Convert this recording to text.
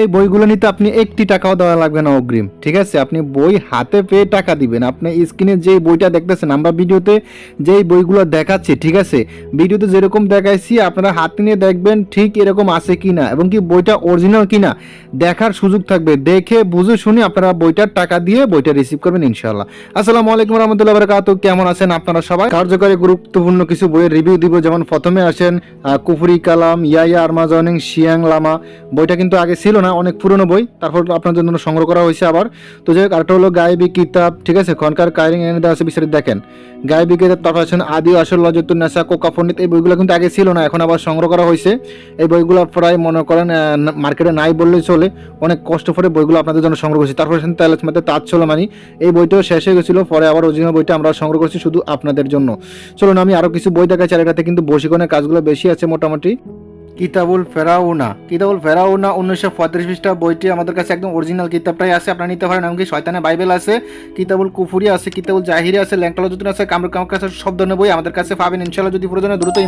এই বইগুলো নিতে আপনি একটি টাকাও দেওয়া লাগবে না অগ্রিম, ঠিক আছে? আপনি বই হাতে পেয়ে টাকা দিবেন। আপনি স্ক্রিনে যেই বইটা দেখতেছেন, আমরা ভিডিওতে যেই বইগুলো দেখাচ্ছি, ঠিক আছে? ভিডিওতে যেরকম দেখাইছি, আপনারা হাতে নিয়ে দেখবেন ঠিক এরকম আছে কি না এবং কি বইটা অরিজিনাল কি না দেখার সুযোগ থাকবে। দেখে, বুঝে, শুনে আপনারা বইটার টাকা দিয়ে বইটা রিসিভ করবেন ইনশাল্লাহ আসসালামু আলাইকুম রহমতুল্লাহ বারকাত কেমন আছেন আপনারা সবাই? কার্যকরী, গুরুত্বপূর্ণ কিছু বইয়ের রিভিউ দিব। যেমন প্রথমে আসেন কুফরি কালাম ইয়াইয়া আরমাজনিং, শিয়াং লামা। বইটা কিন্তু আগে ছিল না অনেক পুরনো বই। তারপর আপনাদের জন্য সংগ্রহ করা হয়েছে আবার। তো যাই হোক, আরেকটা হলো গায়েবী কিতাব, ঠিক আছে? খনকার কায়রিং এনে দেওয়া আছে, বিস্তারিত দেখেন। গায়েবী কিতাব, তারপর আছেন আদি আসল লজতুন নেশা, কোকা, পণ্ডিত, এই বইগুলো কিন্তু আগে ছিল না, এখন আবার সংগ্রহ করা হয়েছে। এই বইগুলো প্রায় মনে করেন মার্কেটে নাই বললেই চলে। অনেক কষ্ট করে বইগুলো আপনাদের জন্য সংগ্রহ করছি। তারপর আছেন তাইলাস মধ্যে তাজ মানে এই বইটাও শেষ হয়ে গেছিল, পরে আবার অরিজিনাল বইটা আমরা সংগ্রহ করছি শুধু আপনাদের জন্য। চলুন, আমি আরও কিছু বই দেখাচ্ছি, আর এটাতে কিন্তু বসিকনের কাজগুলো বেশি আছে মোটামুটি। কিতাবুল ফেরাউনা। কিতাবুল ফেরাউনা উনিশশো পঁয়ত্রিশ পৃষ্ঠা বইটি আমাদের কাছে একদম অরিজিনাল কিতাবটাই আছে, আপনারা নিতে পারেন, এমনকি শয়তানে বাইবেল আছে, কিতাবুল কুফুরি আছে, কিতাবুল জাহিরি আছে ল্যাংকালজুদ্দিন আছে, কামরুল কামার কাছে সব ধরনের বই আমাদের কাছে পাবেন। ইনশাল্লাহ যদি প্রয়োজনে দ্রুত